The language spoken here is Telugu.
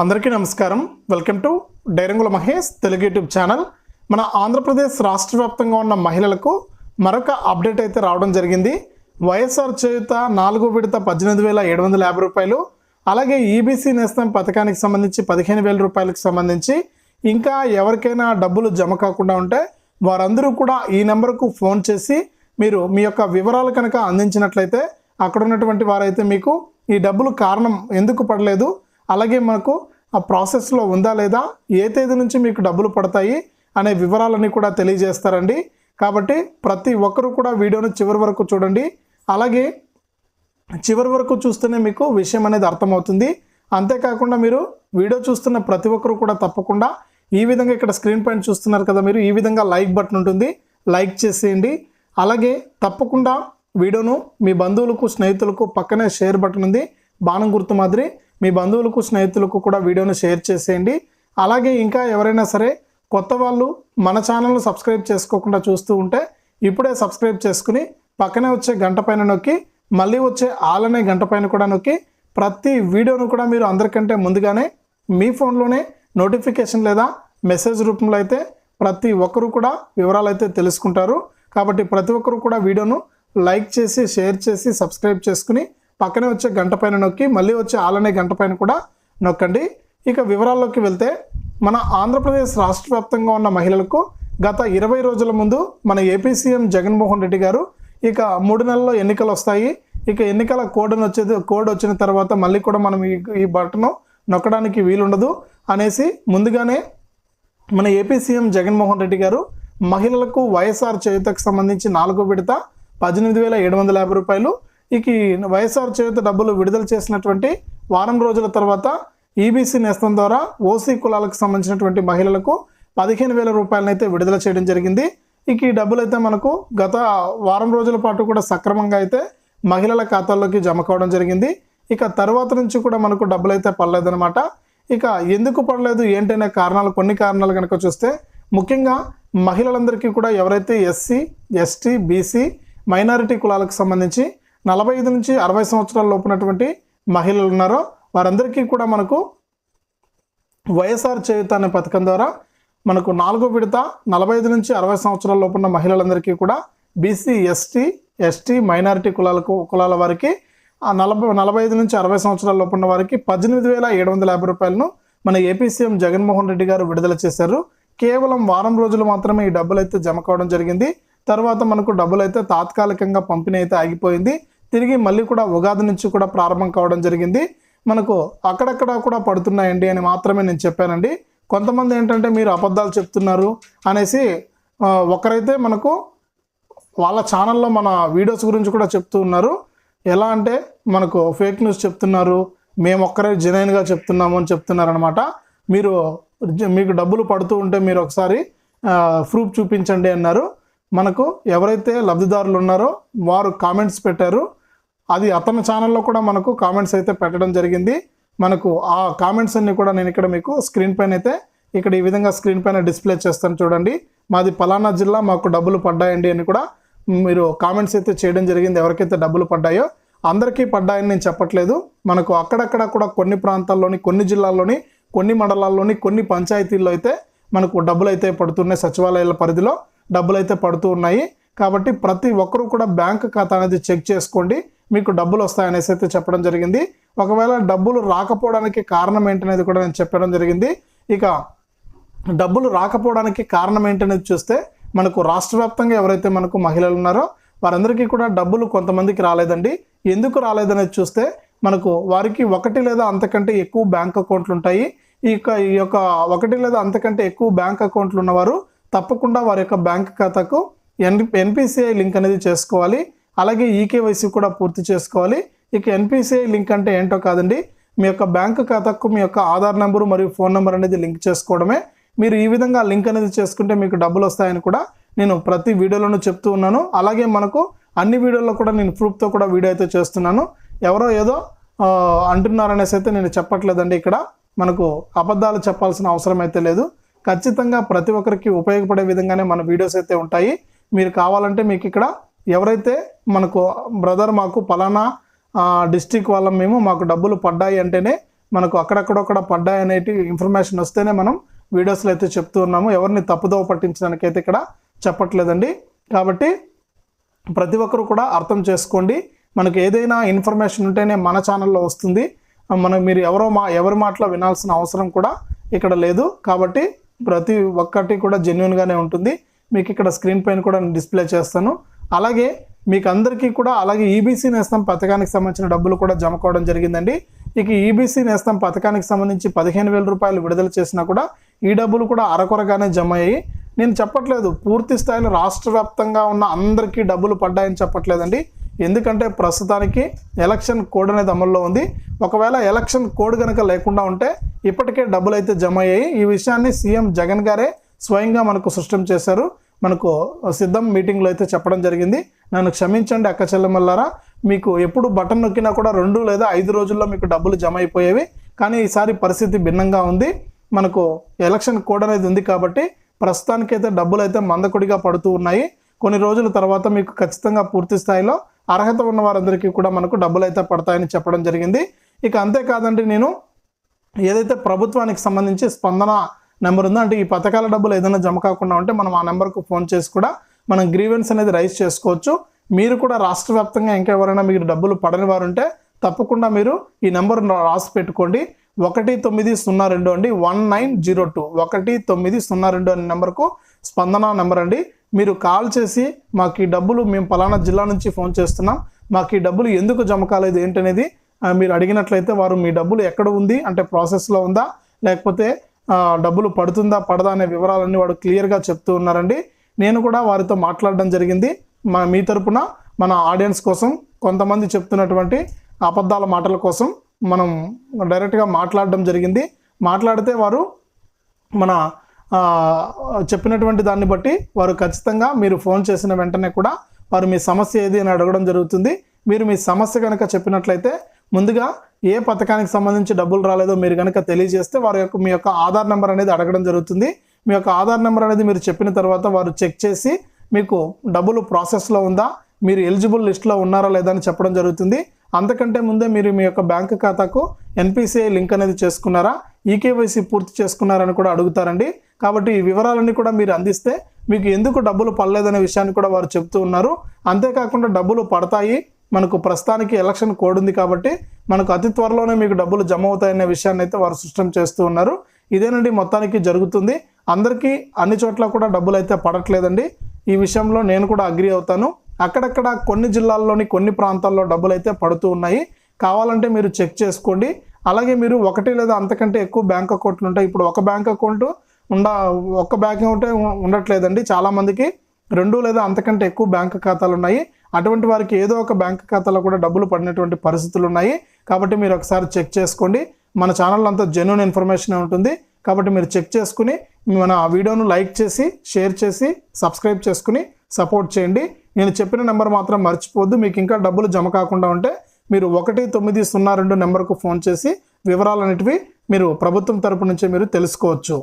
అందరికీ నమస్కారం. వెల్కమ్ టు డైరంగుల మహేష్ తెలుగు యూట్యూబ్ ఛానల్ మన ఆంధ్రప్రదేశ్ రాష్ట్ర వ్యాప్తంగా ఉన్న మహిళలకు మరొక అప్డేట్ అయితే రావడం జరిగింది. వైఎస్ఆర్ చేయుత నాలుగు విడత పద్దెనిమిది వేల ఏడు వందల యాభై రూపాయలు అలాగే ఈబీసీ నేస్తం పథకానికి సంబంధించి పదిహేను వేల రూపాయలకు సంబంధించి ఇంకా ఎవరికైనా డబ్బులు జమ కాకుండా ఉంటే వారందరూ కూడా ఈ నెంబర్కు ఫోన్ చేసి మీరు మీ యొక్క వివరాలు కనుక అందించినట్లయితే అక్కడ ఉన్నటువంటి వారైతే మీకు ఈ డబ్బులు కారణం ఎందుకు పడలేదు అలాగే మనకు ఆ ప్రాసెస్లో ఉందా లేదా ఏ తేదీ నుంచి మీకు డబ్బులు పడతాయి అనే వివరాలన్నీ కూడా తెలియజేస్తారండి. కాబట్టి ప్రతి ఒక్కరూ కూడా వీడియోను చివరి వరకు చూడండి. అలాగే చివరి వరకు చూస్తేనే మీకు విషయం అనేది అర్థమవుతుంది. అంతేకాకుండా మీరు వీడియో చూస్తున్న ప్రతి ఒక్కరు కూడా తప్పకుండా ఈ విధంగా ఇక్కడ స్క్రీన్ పైన చూస్తున్నారు కదా మీరు ఈ విధంగా లైక్ బటన్ ఉంటుంది. లైక్ చేసేయండి. అలాగే తప్పకుండా వీడియోను మీ బంధువులకు స్నేహితులకు పక్కనే షేర్ బటన్ ఉంది. బాణం గుర్తు మాదిరి మీ బంధువులకు స్నేహితులకు కూడా వీడియోను షేర్ చేసేయండి. అలాగే ఇంకా ఎవరైనా సరే కొత్త వాళ్ళు మన ఛానల్ను సబ్స్క్రైబ్ చేసుకోకుండా చూస్తూ ఉంటే ఇప్పుడే సబ్స్క్రైబ్ చేసుకుని పక్కనే వచ్చే గంట పైన నొక్కి మళ్ళీ వచ్చే ఆల్ అనే గంట పైన కూడా నొక్కి ప్రతి వీడియోను కూడా మీరు అందరికంటే ముందుగానే మీ ఫోన్లోనే నోటిఫికేషన్ లేదా మెసేజ్ రూపంలో అయితే ప్రతి ఒక్కరు కూడా వివరాలు అయితే తెలుసుకుంటారు. కాబట్టి ప్రతి ఒక్కరు కూడా వీడియోను లైక్ చేసి షేర్ చేసి సబ్స్క్రైబ్ చేసుకుని పక్కనే వచ్చే గంట పైన నొక్కి మళ్ళీ వచ్చే ఆలనే గంట పైన కూడా నొక్కండి. ఇక వివరాల్లోకి వెళ్తే మన ఆంధ్రప్రదేశ్ రాష్ట్ర వ్యాప్తంగా ఉన్న మహిళలకు గత ఇరవై రోజుల ముందు మన ఏపీ సీఎం జగన్మోహన్ రెడ్డి గారు ఇక మూడు నెలల్లో ఎన్నికలు వస్తాయి. ఇక ఎన్నికల కోడ్ను వచ్చేది కోడ్ వచ్చిన తర్వాత మళ్ళీ కూడా మనం ఈ బటను నొక్కడానికి వీలుండదు అనేసి ముందుగానే మన ఏపీ సీఎం జగన్మోహన్ రెడ్డి గారు మహిళలకు వైఎస్ఆర్ చేయుతకు సంబంధించి నాలుగో విడత పద్దెనిమిది వేల ఏడు వందల యాభై రూపాయలు ఇక వైఎస్ఆర్ చేత డబ్బులు విడుదల చేసినటువంటి వారం రోజుల తర్వాత ఈబీసీ నేస్తం ద్వారా ఓసీ కులాలకు సంబంధించినటువంటి మహిళలకు పదిహేను వేల రూపాయలనైతే విడుదల చేయడం జరిగింది. ఇక ఈ డబ్బులు అయితే మనకు గత వారం రోజుల పాటు కూడా సక్రమంగా అయితే మహిళల ఖాతాల్లోకి జమ కావడం జరిగింది. ఇక తర్వాత నుంచి కూడా మనకు డబ్బులు అయితే పడలేదనమాట ఇక ఎందుకు పడలేదు? ఏంటనే కారణాలు కొన్ని కారణాలు కనుక చూస్తే ముఖ్యంగా మహిళలందరికీ కూడా ఎవరైతే ఎస్సీ ఎస్టీ బీసీ మైనారిటీ కులాలకు సంబంధించి నలభై ఐదు నుంచి అరవై సంవత్సరాల లోపునటువంటి మహిళలు ఉన్నారో వారందరికీ కూడా మనకు వైఎస్ఆర్ చేయుత అనే పథకం ద్వారా మనకు నాలుగో విడత నలభై ఐదు నుంచి అరవై సంవత్సరాల లోపున్న మహిళలందరికీ కూడా బీసీ ఎస్టీ ఎస్టీ మైనారిటీ కులాలకు కులాల వారికి ఆ నలభై నలభై ఐదు నుంచి అరవై సంవత్సరాల లోపున్న వారికి పద్దెనిమిది వేల ఏడు వందల యాభై రూపాయలను మన ఏపీ సీఎం జగన్మోహన్ రెడ్డి గారు విడుదల చేశారు. కేవలం వారం రోజులు మాత్రమే ఈ డబ్బులు అయితే జమ కావడం జరిగింది. తర్వాత మనకు డబ్బులు అయితే తాత్కాలికంగా పంపిణీ అయితే ఆగిపోయింది. తిరిగి మళ్ళీ కూడా ఉగాది నుంచి కూడా ప్రారంభం కావడం జరిగింది. మనకు అక్కడక్కడ కూడా పడుతున్నాయండి అని మాత్రమే నేను చెప్పానండి. కొంతమంది ఏంటంటే మీరు అబద్ధాలు చెప్తున్నారు అనేసి ఒకరైతే మనకు వాళ్ళ ఛానల్లో మన వీడియోస్ గురించి కూడా చెప్తూ ఉన్నారు. ఎలా అంటే మనకు ఫేక్ న్యూస్ చెప్తున్నారు. మేము ఒక్కరే జెన్యున్గా చెప్తున్నాము అని చెప్తున్నారనమాట మీరు మీకు డబ్బులు పడుతూ ఉంటే మీరు ఒకసారి ప్రూఫ్ చూపించండి అన్నారు. మనకు ఎవరైతే లబ్ధిదారులు ఉన్నారో వారు కామెంట్స్ పెట్టారు. అది అతని ఛానల్లో కూడా మనకు కామెంట్స్ అయితే పెట్టడం జరిగింది. మనకు ఆ కామెంట్స్ అన్ని కూడా నేను ఇక్కడ మీకు స్క్రీన్ పైన అయితే ఇక్కడ ఈ విధంగా స్క్రీన్ పైన డిస్ప్లే చేస్తాను చూడండి. మాది పలానా జిల్లా మాకు డబ్బులు పడ్డాయండి అని కూడా మీరు కామెంట్స్ అయితే చేయడం జరిగింది. ఎవరికైతే డబ్బులు పడ్డాయో అందరికీ పడ్డాయని నేను చెప్పట్లేదు. మనకు అక్కడక్కడ కూడా కొన్ని ప్రాంతాల్లోని కొన్ని జిల్లాల్లోని కొన్ని మండలాల్లోని కొన్ని పంచాయతీల్లో అయితే మనకు డబ్బులు అయితే పడుతున్నాయి. సచివాలయాల పరిధిలో డబ్బులు అయితే పడుతూ ఉన్నాయి. కాబట్టి ప్రతి ఒక్కరూ కూడా బ్యాంక్ ఖాతా అనేది చెక్ చేసుకోండి. మీకు డబ్బులు వస్తాయనేసి అయితే చెప్పడం జరిగింది. ఒకవేళ డబ్బులు రాకపోవడానికి కారణం ఏంటనేది కూడా నేను చెప్పడం జరిగింది. ఇక డబ్బులు రాకపోవడానికి కారణం ఏంటనేది చూస్తే మనకు రాష్ట్ర వ్యాప్తంగా ఎవరైతే మనకు మహిళలు ఉన్నారో వారందరికీ కూడా డబ్బులు కొంతమందికి రాలేదండి. ఎందుకు రాలేదనేది చూస్తే మనకు వారికి ఒకటి లేదా అంతకంటే ఎక్కువ బ్యాంక్ అకౌంట్లు ఉంటాయి. ఈ యొక్క ఈ యొక్క ఒకటి లేదా అంతకంటే ఎక్కువ బ్యాంక్ అకౌంట్లు ఉన్నవారు తప్పకుండా వారి యొక్క బ్యాంక్ ఖాతాకు ఎన్ ఎన్పిసిఐ లింక్ అనేది చేసుకోవాలి. అలాగే ఈకేవైసీ కూడా పూర్తి చేసుకోవాలి. ఇక ఎన్పిసిఐ లింక్ అంటే ఏంటో కాదండి. మీ యొక్క బ్యాంక్ ఖాతాకు మీ యొక్క ఆధార్ నెంబరు మరియు ఫోన్ నెంబర్ అనేది లింక్ చేసుకోవడమే. మీరు ఈ విధంగా లింక్ అనేది చేసుకుంటే మీకు డబ్బులు వస్తాయని కూడా నేను ప్రతి వీడియోలోనూ చెప్తూ ఉన్నాను. అలాగే మనకు అన్ని వీడియోల్లో కూడా నేను ప్రూఫ్తో కూడా వీడియో అయితే చేస్తున్నాను. ఎవరో ఏదో అంటున్నారనేసి అయితే నేను చెప్పట్లేదండి ఇక్కడ. మనకు అబద్ధాలు చెప్పాల్సిన అవసరం అయితే లేదు. ఖచ్చితంగా ప్రతి ఒక్కరికి ఉపయోగపడే విధంగానే మన వీడియోస్ అయితే ఉంటాయి. మీరు కావాలంటే మీకు ఇక్కడ ఎవరైతే మనకు బ్రదర్ మాకు పలానా డిస్టిక్ వాళ్ళం మేము మాకు డబ్బులు పడ్డాయి అంటేనే మనకు అక్కడక్కడ పడ్డాయి అనేటి ఇన్ఫర్మేషన్ వస్తేనే మనం వీడియోస్లో అయితే చెప్తూ ఉన్నాము. ఎవరిని తప్పుదోవ పట్టించడానికి అయితే ఇక్కడ చెప్పట్లేదండి. కాబట్టి ప్రతి ఒక్కరు కూడా అర్థం చేసుకోండి. మనకు ఏదైనా ఇన్ఫర్మేషన్ ఉంటేనే మన ఛానల్లో వస్తుంది. మనం మీరు ఎవరో మా ఎవరి మాటలో వినాల్సిన అవసరం కూడా ఇక్కడ లేదు. కాబట్టి ప్రతి ఒక్కటి కూడా జెన్యున్గానే ఉంటుంది. మీకు ఇక్కడ స్క్రీన్ పైన కూడా నేను డిస్ప్లే చేస్తాను. అలాగే మీకు అందరికీ కూడా అలాగే ఈబీసీ నేస్తం పథకానికి సంబంధించిన డబ్బులు కూడా జమ కావడం జరిగిందండి. ఇక ఈబీసీ నేస్తం పథకానికి సంబంధించి పదిహేను వేల రూపాయలు విడుదల చేసినా కూడా ఈ డబ్బులు కూడా అరకొరగానే జమ అయ్యాయి. నేను చెప్పట్లేదు పూర్తి స్థాయిలో రాష్ట్ర వ్యాప్తంగా ఉన్న అందరికీ డబ్బులు పడ్డాయని చెప్పట్లేదండి. ఎందుకంటే ప్రస్తుతానికి ఎలక్షన్ కోడ్ అనేది అమల్లో ఉంది. ఒకవేళ ఎలక్షన్ కోడ్ కనుక లేకుండా ఉంటే ఇప్పటికే డబ్బులు అయితే జమ అయ్యాయి. ఈ విషయాన్ని సీఎం జగన్ గారే స్వయంగా మనకు సృష్టం చేశారు. మనకు సిద్ధం మీటింగ్లో అయితే చెప్పడం జరిగింది. నన్ను క్షమించండి అక్క చెల్లెమల్లారా. మీకు ఎప్పుడు బటన్ నొక్కినా కూడా రెండు లేదా ఐదు రోజుల్లో మీకు డబ్బులు జమ అయిపోయేవి. కానీ ఈసారి పరిస్థితి భిన్నంగా ఉంది. మనకు ఎలక్షన్ కోడ్ అనేది ఉంది కాబట్టి ప్రస్తుతానికైతే డబ్బులు అయితే మందకొడిగా పడుతూ ఉన్నాయి. కొన్ని రోజుల తర్వాత మీకు ఖచ్చితంగా పూర్తి స్థాయిలో అర్హత ఉన్న వారందరికీ కూడా మనకు డబ్బులు అయితే పడతాయని చెప్పడం జరిగింది. ఇక అంతేకాదండి నేను ఏదైతే ప్రభుత్వానికి సంబంధించి స్పందన నెంబర్ ఉందా? అంటే ఈ పథకాల డబ్బులు ఏదైనా జమ కాకుండా ఉంటే మనం ఆ నెంబర్కు ఫోన్ చేసి కూడా మనం గ్రీవెన్స్ అనేది రైజ్ చేసుకోవచ్చు. మీరు కూడా రాష్ట్ర వ్యాప్తంగా ఇంకా ఎవరైనా మీకు డబ్బులు పడని వారు ఉంటే తప్పకుండా మీరు ఈ నెంబర్ రాసి పెట్టుకోండి. ఒకటి తొమ్మిది సున్నా రెండు అండి వన్ నైన్ జీరో టూ. ఒకటి తొమ్మిది సున్నా రెండు అనే నెంబర్కు స్పందన నెంబర్ అండి. మీరు కాల్ చేసి మాకు ఈ డబ్బులు మేము పలానా జిల్లా నుంచి ఫోన్ చేస్తున్నాం. మాకు ఈ డబ్బులు ఎందుకు జమ కాలేదు ఏంటనేది మీరు అడిగినట్లయితే వారు మీ డబ్బులు ఎక్కడ ఉంది? అంటే ప్రాసెస్లో ఉందా? లేకపోతే డబ్బులు పడుతుందా పడదా అనే వివరాలన్నీ వాడు క్లియర్గా చెప్తూ ఉన్నారండి. నేను కూడా వారితో మాట్లాడడం జరిగింది. మా మీ తరపున మన ఆడియన్స్ కోసం కొంతమంది చెప్తున్నటువంటి అబద్ధాల మాటల కోసం మనం డైరెక్ట్గా మాట్లాడడం జరిగింది. మాట్లాడితే వారు మన చెప్పినటువంటి దాన్ని బట్టి వారు ఖచ్చితంగా మీరు ఫోన్ చేసిన వెంటనే కూడా వారు మీ సమస్య ఏది అని అడగడం జరుగుతుంది. మీరు మీ సమస్య కనుక చెప్పినట్లయితే ముందుగా ఏ పథకానికి సంబంధించి డబ్బులు రాలేదో మీరు కనుక తెలియజేస్తే వారి యొక్క మీ యొక్క ఆధార్ నెంబర్ అనేది అడగడం జరుగుతుంది. మీ యొక్క ఆధార్ నెంబర్ అనేది మీరు చెప్పిన తర్వాత వారు చెక్ చేసి మీకు డబ్బులు ప్రాసెస్లో ఉందా మీరు ఎలిజిబుల్ లిస్ట్లో ఉన్నారా లేదా అని చెప్పడం జరుగుతుంది. అంతకంటే ముందే మీరు మీ యొక్క బ్యాంక్ ఖాతాకు ఎన్పిసిఐ లింక్ అనేది చేసుకున్నారా ఈకేవైసీ పూర్తి చేసుకున్నారని కూడా అడుగుతారండి. కాబట్టి ఈ వివరాలన్నీ కూడా మీరు అందిస్తే మీకు ఎందుకు డబ్బులు పడలేదనే విషయాన్ని కూడా వారు చెప్తూ ఉన్నారు. అంతేకాకుండా డబ్బులు పడతాయి మనకు ప్రస్తుతానికి ఎలక్షన్ కోడ్ ఉంది కాబట్టి మనకు అతి త్వరలోనే మీకు డబ్బులు జమ అవుతాయనే విషయాన్ని అయితే వారు సృష్టం చేస్తూ ఉన్నారు. ఇదేనండి మొత్తానికి జరుగుతుంది. అందరికీ అన్ని చోట్ల కూడా డబ్బులు అయితే పడట్లేదండి. ఈ విషయంలో నేను కూడా అగ్రి అవుతాను. అక్కడక్కడ కొన్ని జిల్లాల్లోని కొన్ని ప్రాంతాల్లో డబ్బులు అయితే పడుతూ ఉన్నాయి. కావాలంటే మీరు చెక్ చేసుకోండి. అలాగే మీరు ఒకటి లేదా అంతకంటే ఎక్కువ బ్యాంక్ అకౌంట్లు ఉంటాయి ఇప్పుడు ఒక బ్యాంక్ అకౌంట్ ఉండ ఒక బ్యాంక్ అకౌంటే ఉండట్లేదండి. చాలామందికి రెండు లేదా అంతకంటే ఎక్కువ బ్యాంక్ ఖాతాలు ఉన్నాయి. అటువంటి వారికి ఏదో ఒక బ్యాంక్ ఖాతాలో కూడా డబ్బులు పడినటువంటి పరిస్థితులు ఉన్నాయి. కాబట్టి మీరు ఒకసారి చెక్ చేసుకోండి. మన ఛానల్ అంతా జెన్యున్ ఇన్ఫర్మేషన్ ఉంటుంది. కాబట్టి మీరు చెక్ చేసుకుని మన వీడియోను లైక్ చేసి షేర్ చేసి సబ్స్క్రైబ్ చేసుకుని సపోర్ట్ చేయండి. నేను చెప్పిన నెంబర్ మాత్రం మర్చిపోద్దు మీకు ఇంకా డబ్బులు జమ కాకుండా ఉంటే మీరు ఒకటి తొమ్మిది సున్నా రెండు నెంబర్కు ఫోన్ చేసి వివరాలన్నిటివి మీరు ప్రభుత్వం తరపు నుంచే మీరు తెలుసుకోవచ్చు.